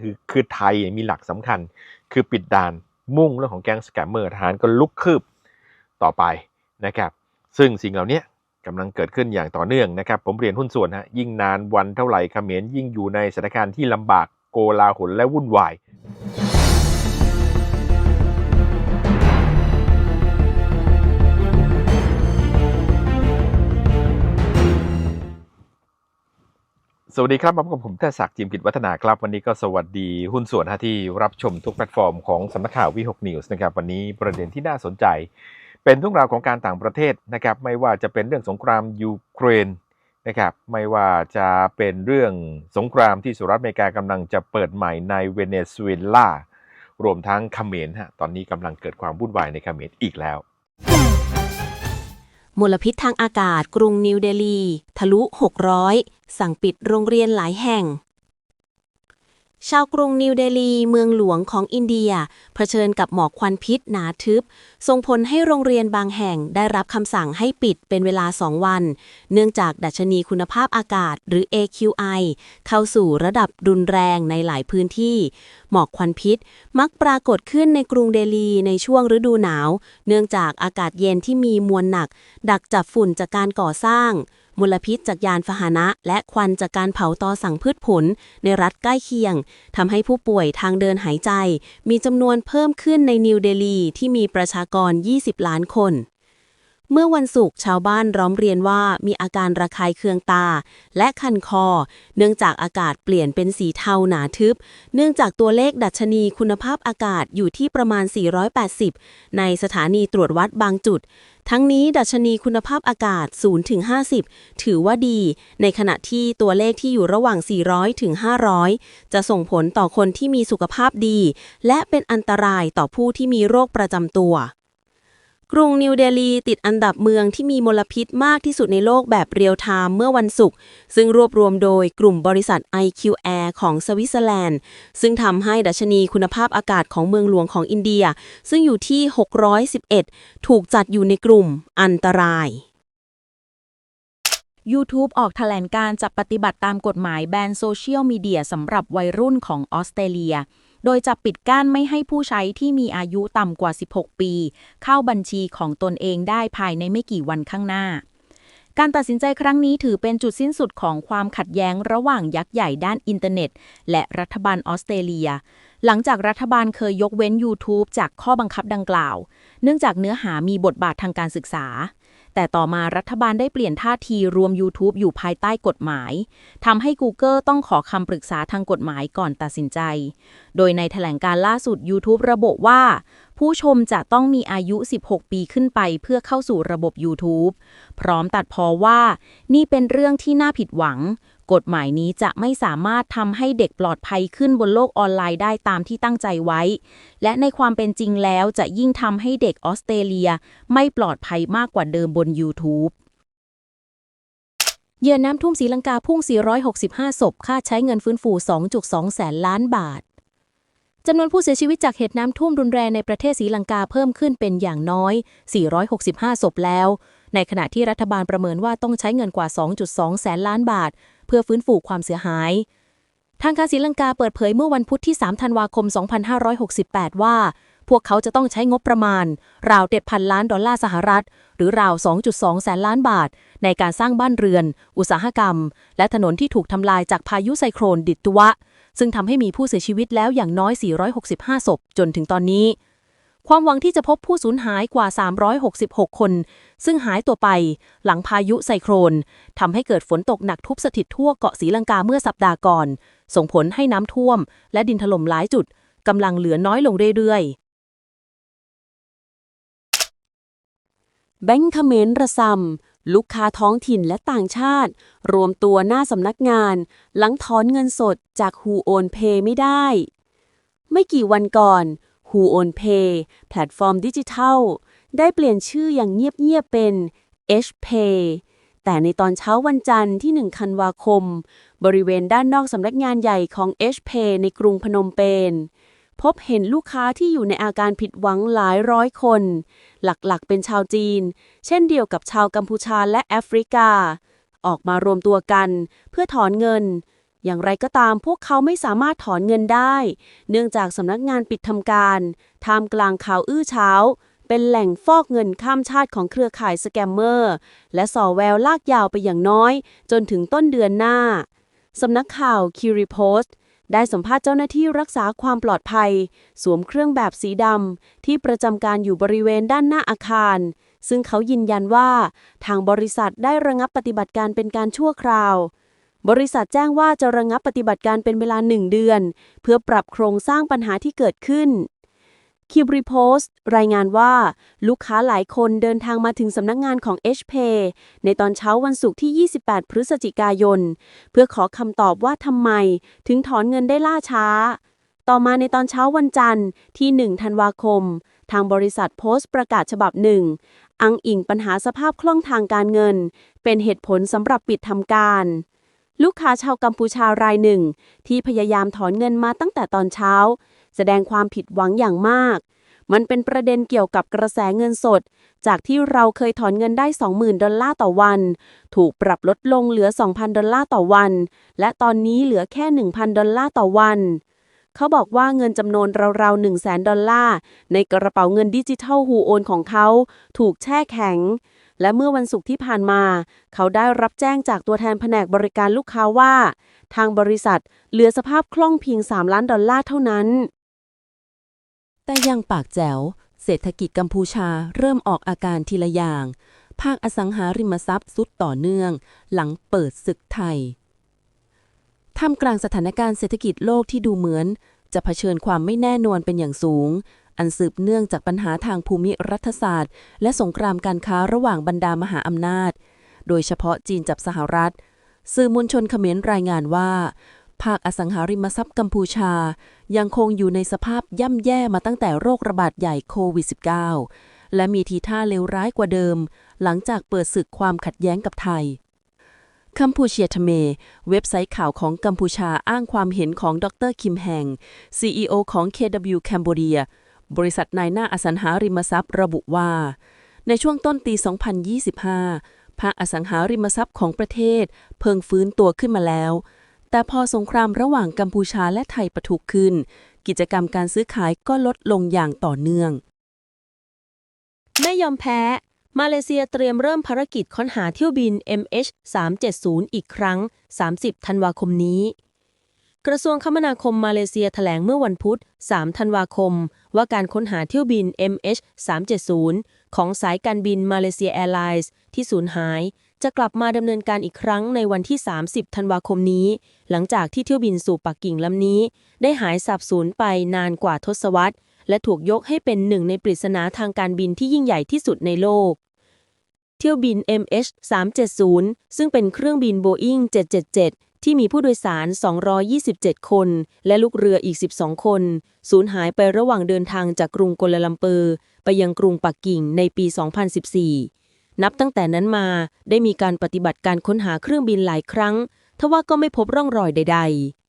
คือคือไทยมีหลักสำคัญ คือปิดด่านมุ่งเรื่องของแก๊งสแกมเมอร์ทหารก็ลุกคืบต่อไปนะครับ ซึ่งสิ่งเหล่านี้กำลังเกิดขึ้นอย่างต่อเนื่องนะครับ ผมเรียนหุ้นส่วนฮะยิ่งนานวันเท่าไหร่เขมรยิ่งอยู่ในสถานการณ์ที่ลำบากโกลาหลและวุ่นวาย สวัสดีครับมาพบกับผมท่าศักดิ์จิมกิจวัฒนาครับ วันนี้ก็สวัสดีหุ้นส่วนที่รับชมทุกแพลตฟอร์มของสำนักข่าววิหกนิวส์นะครับวันนี้ประเด็นที่น่าสนใจ เป็นเรื่องราวของการต่างประเทศนะครับไม่ว่าจะเป็นเรื่องสงครามยูเครนนะครับไม่ว่าจะเป็นเรื่องสงครามที่สหรัฐอเมริกากำลังจะเปิดใหม่ในเวเนซุเอลารวมทั้งเขมรฮะตอนนี้กำลังเกิดความวุ่นวายในเขมรอีกแล้ว มลพิษทางอากาศกรุงนิวเดลี ทะลุ 600 สั่งปิดโรงเรียนหลายแห่ง ชาวกรุงนิวเดลี เมืองหลวงของอินเดีย เผชิญกับหมอกควันพิษหนาทึบ ส่งผลให้โรงเรียนบางแห่งได้รับคำสั่งให้ปิดเป็นเวลา 2 วัน เนื่องจากดัชนีคุณภาพอากาศหรือ AQI เข้าสู่ระดับรุนแรงในหลายพื้นที่ หมอกควันพิษมักปรากฏขึ้นในกรุงเดลีในช่วงฤดูหนาว เนื่องจากอากาศเย็นที่มีมวลหนัก ดักจับฝุ่นจากการก่อสร้าง มลพิษจากยานพาหนะ และควันจากการเผาตอสั่งพืชผล ในรัฐใกล้เคียงทำให้ผู้ป่วยทางเดินหายใจ มีจำนวนเพิ่มขึ้นในนิวเดลีที่มีประชากร 20 ล้านคน เมื่อวันศุกร์ชาวบ้านร้องเรียนว่ามีอาการระคายเคืองตา และคันคอ เนื่องจากอากาศเปลี่ยนเป็นสีเทาหนาทึบ เนื่องจากตัวเลขดัชนีคุณภาพอากาศอยู่ที่ประมาณ 480 ในสถานีตรวจวัดบางจุด ทั้งนี้ดัชนีคุณภาพอากาศ 0 ถึง 50 ถือว่าดี ในขณะที่ตัวเลขที่อยู่ระหว่าง 400 ถึง 500 จะส่งผลต่อคนที่มีสุขภาพดี และเป็นอันตรายต่อผู้ที่มีโรคประจำตัว กรุงนิวเดลีติดอันดับเมืองที่มีมลพิษมากที่สุดในโลกแบบเรียลไทม์เมื่อวันศุกร์ซึ่งรวบรวมโดยกลุ่มบริษัท IQ Air ของสวิตเซอร์แลนด์ ซึ่งทำให้ดัชนีคุณภาพอากาศของเมืองหลวงของอินเดีย ซึ่งอยู่ที่ 611 ถูกจัดอยู่ในกลุ่มอันตราย YouTube ออกแถลงการจะปฏิบัติตามกฎหมายแบนโซเชียลมีเดียสำหรับวัยรุ่นของออสเตรเลีย โดยจะปิดกั้นไม่ให้ผู้ใช้ที่มีอายุต่ำกว่า 16 ปี เข้าบัญชีของตนเองได้ภายในไม่กี่วันข้างหน้า การตัดสินใจครั้งนี้ถือเป็นจุดสิ้นสุดของความขัดแย้งระหว่างยักษ์ใหญ่ด้านอินเทอร์เน็ต และรัฐบาลออสเตรเลีย หลังจากรัฐบาลเคยยกเว้น YouTube จากข้อบังคับดังกล่าว เนื่องจากเนื้อหามีบทบาททางการศึกษา แต่ต่อมารัฐบาลได้เปลี่ยนท่าทีรวม YouTube อยู่ภายใต้กฎหมายทำให้ Google ต้องขอคำปรึกษาทางกฎหมายก่อนตัดสินใจ โดยในแถลงการล่าสุด YouTube ระบุว่าผู้ชมจะต้องมีอายุ 16 ปีขึ้นไปเพื่อเข้าสู่ระบบ YouTube พร้อมตัดพอว่า นี่เป็นเรื่องที่น่าผิดหวัง กฎหมายนี้จะไม่สามารถทำให้เด็กปลอดภัยขึ้นบนโลกออนไลน์ได้ตามที่ตั้งใจไว้ และในความเป็นจริงแล้วจะยิ่งทำให้เด็กออสเตรเลียไม่ปลอดภัยมากกว่าเดิมบน YouTube เหยื่อน้ำท่วมศรีลังกาพุ่ง 465 ศพ ค่าใช้เงินฟื้นฟู 2.2 แสนล้านบาท จำนวนผู้เสียชีวิตจากเหตุน้ำท่วมรุนแรงในประเทศศรีลังกาเพิ่มขึ้นเป็นอย่างน้อย 465 ศพแล้ว ในขณะที่รัฐบาลประเมินว่าต้องใช้เงินกว่า 2.2 แสนล้านบาท เพื่อฟื้นฟูความเสียหาย ทางการศรีลังกาเปิดเผยเมื่อวันพุธที่ 3 ธันวาคม 2568 ว่า พวกเขาจะต้องใช้งบประมาณ ราว7,000ล้านดอลลาร์สหรัฐ หรือราว 2.2 แสนล้านบาท ในการสร้างบ้านเรือน อุตสาหกรรม และถนนที่ถูกทำลายจากพายุไซโครนดิตตุวะ ซึ่งทำให้มีผู้เสียชีวิตแล้วอย่างน้อย 465 ศพ จนถึงตอนนี้ ความหวังที่จะพบผู้สูญหายกว่า 366 คน ซึ่งหายตัวไป หลังพายุไซโครนทำให้เกิดฝนตกหนักทุบสถิตทั่วเกาะศรีลังกาเมื่อสัปดาห์ก่อน ส่งผลให้น้ำท่วม และดินถล่มหลายจุดกำลังเหลือน้อยลงเรื่อยๆแบงค์เขมรระซำ ลูกค้าท้องถิ่นและต่างชาติ รวมตัวหน้าสำนักงาน หลังถอนเงินสดจากฮูโอนเพย์ไม่ได้ ไม่กี่วันก่อนฮูโอนเพย์แพลตฟอร์มดิจิทัล ได้เปลี่ยนชื่ออย่างเงียบ ๆ เป็น HPay แต่ในตอนเช้าวันจันทร์ที่ 1 ธันวาคม บริเวณด้านนอกสำนักงานใหญ่ของ HPay ในกรุงพนมเปญ พบเห็นลูกค้าที่อยู่ในอาการผิดหวังหลายร้อยคน หลักๆ เป็นชาวจีน เช่นเดียวกับชาวกัมพูชาและแอฟริกา ออกมารวมตัวกันเพื่อถอนเงิน อย่างไรก็ตามพวกเขาไม่สามารถถอนเงินได้ เนื่องจากสำนักงานปิดทำการท่ามกลางข่าวอื้อเช้า เป็นแหล่งฟอกเงินข้ามชาติของเครือข่ายสแกมเมอร์และส่อแววลากยาวไปอย่างน้อย จนถึงต้นเดือนหน้าสำนักข่าวคิริโพสต์ ได้สัมภาษณ์เจ้าหน้าที่รักษาความปลอดภัย สวมเครื่องแบบสีดำที่ประจำการอยู่บริเวณด้านหน้าอาคาร ซึ่งเขายืนยันว่า ทางบริษัทได้ระงับปฏิบัติการเป็นการชั่วคราว บริษัทแจ้งว่าจะระงับปฏิบัติการเป็นเวลาหนึ่งเดือน เพื่อปรับโครงสร้างปัญหาที่เกิดขึ้น คิบรีโพสต์รายงานว่า ลูกค้าหลายคนเดินทางมาถึงสำนักงานของ HPay ในตอนเช้าวันศุกร์ที่ 28 พฤศจิกายน เพื่อขอคำตอบว่าทำไม ถึงถอนเงินได้ล่าช้า ต่อมาในตอนเช้าวันจันทร์ที่ 1 ธันวาคม ทางบริษัทโพสต์ประกาศฉบับหนึ่งอ้างอิงปัญหาสภาพคล่องทางการเงิน เป็นเหตุผลสำหรับปิดทำการลูกค้าชาวกัมพูชารายหนึ่ง ที่พยายามถอนเงินมาตั้งแต่ตอนเช้า แสดงความผิดหวังอย่างมาก มันเป็นประเด็นเกี่ยวกับกระแสเงินสด จากที่เราเคยถอนเงินได้ 20,000 ดอลลาร์ต่อวัน ถูกปรับลดลงเหลือ 2,000 ดอลลาร์ต่อวัน และตอนนี้เหลือแค่ 1,000 ดอลลาร์ต่อวันเขาบอกว่าเงินจำนวนราวๆ100,000ดอลลาร์ ในกระเป๋าเงินดิจิทัลฮูโอนของเขา ถูกแช่แข็ง และเมื่อวันศุกร์ที่ผ่านมา เขาได้รับแจ้งจากตัวแทนแผนกบริการลูกค้าว่า ทางบริษัทเหลือสภาพคล่องเพียง 3 ล้านดอลลาร์เท่านั้น แต่ยังปากแจ๋ว เศรษฐกิจกัมพูชาเริ่มออกอาการทีละอย่าง ภาคอสังหาริมทรัพย์สุดต่อเนื่อง หลังเปิดศึกไทยท่ามกลางสถานการณ์เศรษฐกิจโลกที่ดูเหมือนจะเผชิญความไม่แน่นอนเป็นอย่างสูง อันสืบเนื่องจากปัญหาทางภูมิรัฐศาสตร์ และสงครามการค้าระหว่างบรรดามหาอำนาจ โดยเฉพาะจีนจับสหรัฐ สื่อมวลชนเขมรรายงานว่า ภาคอสังหาริมทรัพย์กัมพูชา ยังคงอยู่ในสภาพย่ำแย่มาตั้งแต่โรคระบาดใหญ่โควิด -19 และมีทีท่าเลวร้ายกว่าเดิม หลังจากเปิดศึกความขัดแย้งกับไทยคัมพูเชียทเม เว็บไซต์ข่าวของกัมพูชาอ้างความเห็นของดรคิมแฮง CEO ของ KW Cambodia บริษัทนายหน้าอสังหาริมทรัพย์ระบุว่า ในช่วงต้นปี 2025 ภาคอสังหาริมทรัพย์ของประเทศ เพิ่งฟื้นตัวขึ้นมาแล้ว แต่พอสงครามระหว่างกัมพูชาและไทยปะทุขึ้น กิจกรรมการซื้อขายก็ลดลงอย่างต่อเนื่อง ไม่ยอมแพ้ มาเลเซียเตรียมเริ่มภารกิจค้นหาเที่ยวบิน MH370 อีกครั้ง 30 ธันวาคมนี้ กระทรวงคมนาคมมาเลเซียแถลงเมื่อวันพุธ 3 ธันวาคม ว่าการค้นหาเที่ยวบิน MH370 ของสายการบินมาเลเซียแอร์ไลน์ที่สูญหาย จะกลับมาดำเนินการอีกครั้งในวันที่ 30 ธันวาคมนี้ หลังจากที่เที่ยวบินสู่ปักกิ่งลำนี้ ได้หายสับสูญไปนานกว่าทศวรรษ และถูกยกให้เป็นหนึ่งในปริศนาทางการบินที่ยิ่งใหญ่ที่สุดในโลก เที่ยวบิน MH370 ซึ่งเป็นเครื่องบิน Boeing 777ที่มีผู้โดยสาร 227 คน และลูกเรืออีก 12 คน สูญหายไประหว่างเดินทางจากกรุงกัลาลัมเปอร์ ไปยังกรุงปักกิ่งในปี 2014 นับตั้งแต่นั้นมาได้มีการปฏิบัติการค้นหาเครื่องบินหลายครั้ง ทว่าก็ไม่พบร่องรอยใด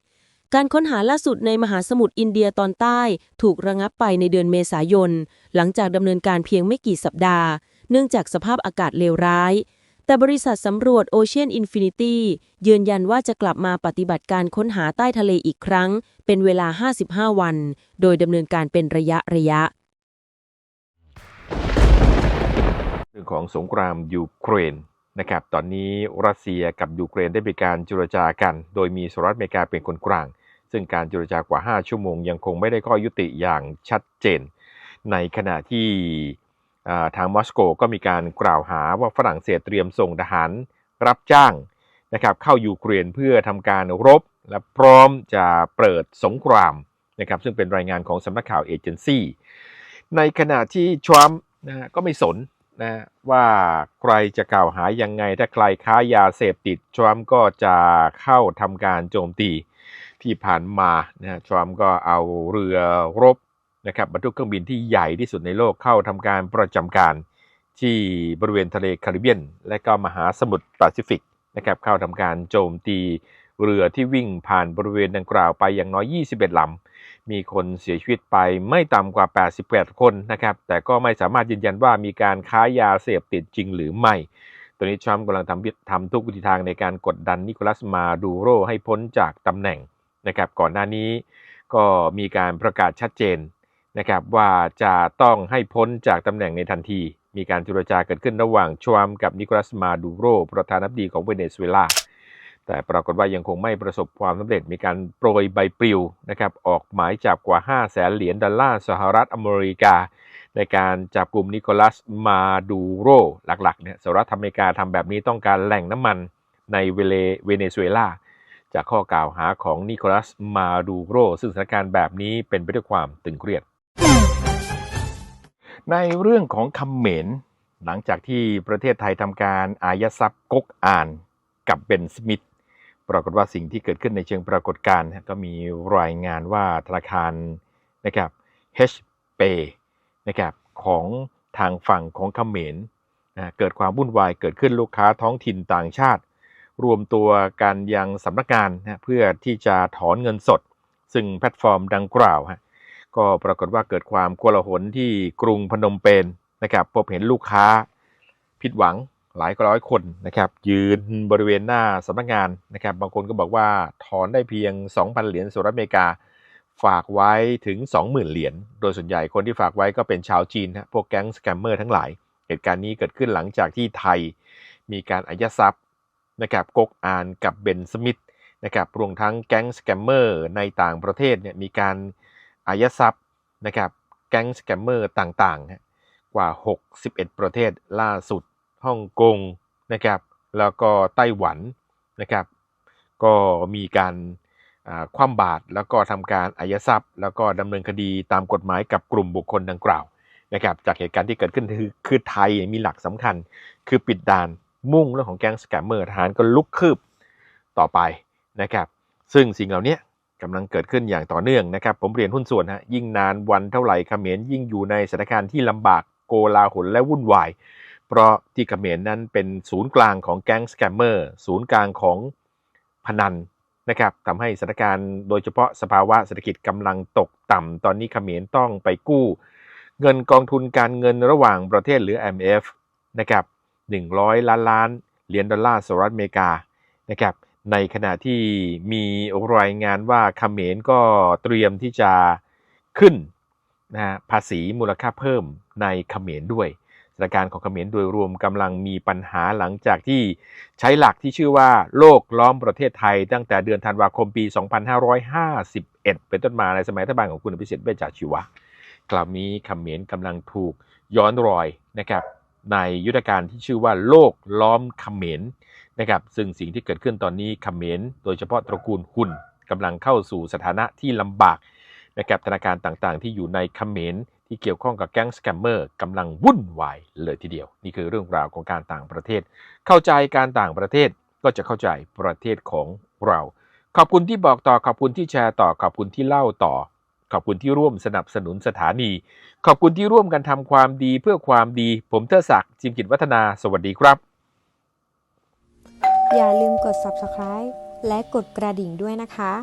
ๆ การค้นหาล่าสุดในมหาสมุทรอินเดียตอนใต้ ถูกระงับไปในเดือนเมษายน หลังจากดำเนินการเพียงไม่กี่สัปดาห์ เนื่องจากสภาพอากาศเลวร้าย แต่บริษัทสำรวจ Ocean Infinity ยืนยันว่าจะกลับมาปฏิบัติการค้นหาใต้ทะเลอีกครั้ง เป็นเวลา 55 วัน โดยดำเนินการเป็นระยะระยะ เรื่องของสงครามยูเครนนะครับตอนนี้รัสเซียกับยูเครนได้มีการเจรจากัน โดยมีสหรัฐอเมริกาเป็นคนกลาง ซึ่งการเจรจากว่า 5 ชั่วโมงยังคงไม่ได้ข้อยุติอย่างชัดเจน ในขณะที่ทางมอสโกก็มีการกล่าวหาว่าฝรั่งเศสเตรียมส่งทหารรับจ้างนะครับเข้ายูเครนเพื่อทำการรบและพร้อมจะเปิดสงครามนะครับซึ่งเป็นรายงานของสำนักข่าวเอเจนซี่ในขณะที่ทรัมป์นะฮะก็ไม่สน นะว่าใครจะกล่าวหายังไง ถ้าใครค้ายาเสพติดทรัมป์ก็จะเข้าทำการโจมตีที่ผ่านมานะทรัมป์ก็เอาเรือรบนะครับบรรทุกเครื่องบินที่ใหญ่ที่สุดในโลกเข้าทำการประจำการที่บริเวณทะเลแคริบเบียน และก็มหาสมุทรแปซิฟิกนะครับเข้าทำการโจมตีเรือที่วิ่งผ่านบริเวณดังกล่าวไปอย่างน้อย 21ลำ มีคนเสียชีวิตไปไม่ต่ำกว่า 88 คนนะครับ แต่ก็ไม่สามารถยืนยันว่ามีการค้ายาเสพติดจริงหรือไม่ ตอนนี้ทรัมป์กำลังทำทำทุกวิธีทางในการกดดันนิโคลัสมาดูโรให้พ้นจากตำแหน่งนะครับ ก่อนหน้านี้ก็มีการประกาศชัดเจนนะครับว่าจะต้องให้พ้นจากตำแหน่งในทันที มีการเจรจาเกิดขึ้นระหว่างทรัมป์กับนิโคลัสมาดูโรประธานาธิบดีของเวเนซุเอลา แต่ปรากฏว่ายังคงไม่ประสบความสำเร็จมีการโปรยใบปลิวนะครับออกหมายจับกว่า 5 0 0แสนเหรียญดอลลาร์สหรัฐอเมริกา ในการจับกลุ่มนิโคลัสมาดูโรหลักๆเนี่ยสหรัฐอเมริกาทำแบบนี้ต้องการแหล่งน้ำมันในเวเลเวเนซุเอลาจากข้อกล่าวหาของนิโคลัสมาดูโร ซึ่งสถานการณ์แบบนี้เป็นไปด้วยความตึงเครียด ในเรื่องของคำเหมน หลังจากที่ประเทศไทยทำการอายัดทรัพย์ก๊กอ่านกับเบนสมิธ ปรากฏว่าสิ่งที่เกิดขึ้นในเชิงปรากฏการณ์ก็มีรายงานว่าธนาคารนะครับ HPay นะครับของทางฝั่งของเขมรนะเกิดความวุ่นวายเกิดขึ้นลูกค้าท้องถิ่นต่างชาติ รวมตัวกันยังสำนักงานนะเพื่อที่จะถอนเงินสด ซึ่งแพลตฟอร์มดังกล่าวฮะก็ปรากฏว่าเกิดความโกลาหลที่กรุงพนมเปญนะครับพบเห็นลูกค้าผิดหวัง หลายร้อยคนนะครับ ยืนบริเวณหน้าสำนักงานนะครับ บางคนก็บอกว่าถอนได้เพียง 2,000 เหรียญสหรัฐอเมริกา ฝากไว้ถึง 20,000 เหรียญโดยส่วนใหญ่คนที่ฝากไว้ก็เป็นชาวจีนนะพวกแก๊งสแกมเมอร์ทั้งหลาย เหตุการณ์นี้เกิดขึ้นหลังจากที่ไทยมีการอายัดทรัพย์นะครับกกอานกับเบนสมิธนะครับรวมทั้งแก๊งสแกมเมอร์ในต่างประเทศเนี่ยมีการอายัดทรัพย์นะครับแก๊งสแกมเมอร์ต่างๆกว่า 61 ประเทศล่าสุด ฮ่องกงนะครับแล้วก็ไต้หวันนะครับก็มีการคว่ำบาตรแล้วก็ทำการอายัดทรัพย์ แล้วก็ดำเนินคดีตามกฎหมายกับกลุ่มบุคคลดังกล่าวนะครับจากเหตุการณ์ที่เกิดขึ้นคือคือไทยมีหลักสำคัญ คือปิดด่านมุ่งเรื่องของแก๊งสแกมเมอร์ทหารก็ลุกคืบต่อไปนะครับซึ่งสิ่งเหล่านี้กำลังเกิดขึ้นอย่างต่อเนื่องนะครับผมเรียนหุ้นส่วนฮะยิ่งนานวันเท่าไหร่เขมรยิ่งอยู่ในสถานการณ์ที่ลำบากโกลาหลและวุ่นวาย เพราะที่เขมรนั้นเป็นศูนย์กลางของแก๊งสแกมเมอร์ศูนย์กลางของพนันนะครับทำให้สถานการณ์โดยเฉพาะสภาวะเศรษฐกิจกำลังตกต่ำตอนนี้เขมรต้องไปกู้ เงินกองทุนการเงินระหว่างประเทศหรือ MF นะครับ100 ล้านล้านเหรียญดอลลาร์สหรัฐอเมริกานะครับในขณะที่มีรายงานว่าเขมรก็เตรียมที่จะขึ้นนะภาษีมูลค่าเพิ่มในเขมรด้วย สถานการณ์ของเขมรโดยรวมกำลังมีปัญหาหลังจากที่ใช้หลักที่ชื่อว่าโลกล้อมประเทศไทย ตั้งแต่เดือนธันวาคมปี 2551 เป็นต้นมาในสมัยรัฐบาลของคุณอภิสิทธิ์เวชชาชีวะคราวนี้เขมรกำลังถูกย้อนรอยนะครับในยุทธการที่ชื่อว่าโลกล้อมเขมรนะครับซึ่งสิ่งที่เกิดขึ้นตอนนี้เขมรโดยเฉพาะตระกูลหุ่นกำลังเข้าสู่สถานะที่ลำบากนะครับธนาคารต่างๆ ที่อยู่ในเขมร ที่เกี่ยวข้องกับแก๊งสแกมเมอร์กำลังวุ่นวายเลยทีเดียว นี่คือเรื่องราวของการต่างประเทศ เข้าใจการต่างประเทศก็จะเข้าใจประเทศของเรา ขอบคุณที่บอกต่อขอบคุณที่แชร์ต่อขอบคุณที่เล่าต่อ ขอบคุณที่ร่วมสนับสนุนสถานี ขอบคุณที่ร่วมกันทำความดีเพื่อความดี ผมเทอศักดิ์จิมกิจวัฒนาสวัสดีครับ อย่าลืมกด subscribe และกดกระดิ่งด้วยนะคะ